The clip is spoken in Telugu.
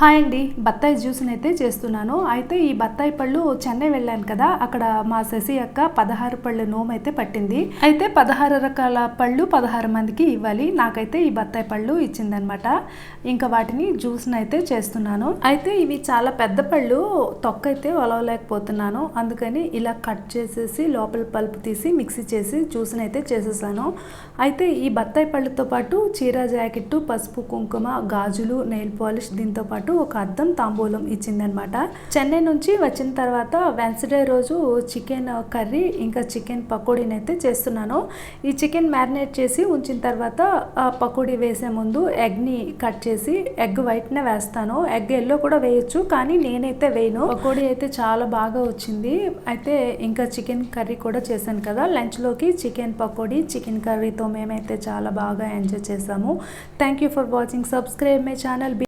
హాయ్ అండి. బత్తాయి జ్యూస్ని అయితే చేస్తున్నాను. అయితే ఈ బత్తాయి పళ్ళు చెన్నై వెళ్ళాను కదా అక్కడ మా శశి అక్క పదహారు పళ్ళు నోమ్ అయితే పట్టింది. అయితే పదహారు రకాల పళ్ళు పదహారు మందికి ఇవ్వాలి. నాకైతే ఈ బత్తాయి పళ్ళు ఇచ్చిందనమాట. ఇంకా వాటిని జ్యూస్ని అయితే చేస్తున్నాను. అయితే ఇవి చాలా పెద్ద పళ్ళు తొక్క అయితే ఒలవలేకపోతున్నాను. అందుకని ఇలా కట్ చేసేసి లోపల పల్పు తీసి మిక్సీ చేసి జ్యూస్ని అయితే చేసేసాను. అయితే ఈ బత్తాయి పళ్ళతో పాటు చీర జాకెట్ పసుపు కుంకుమ గాజులు నెయిల్ పాలిష్ దీంతో పాటు ఒక అద్దం తాంబూలం ఇచ్చిందనమాట చెన్నై నుంచి వచ్చిన తర్వాత వెన్స్డే రోజు చికెన్ కర్రీ ఇంకా చికెన్ పకోడీని అయితే చేస్తున్నాను. ఈ చికెన్ మ్యారినేట్ చేసి ఉంచిన తర్వాత పకోడీ వేసే ముందు ఎగ్ని కట్ చేసి ఎగ్ వైట్నే వేస్తాను. ఎగ్ ఎల్లో కూడా వేయొచ్చు కానీ నేనైతే వేయను. పకోడీ అయితే చాలా బాగా వచ్చింది. అయితే ఇంకా చికెన్ కర్రీ కూడా చేశాను కదా. లంచ్లోకి చికెన్ పకోడీ చికెన్ కర్రీతో మేమైతే చాలా బాగా ఎంజాయ్ చేసాము. Thank you for watching. Subscribe my channel.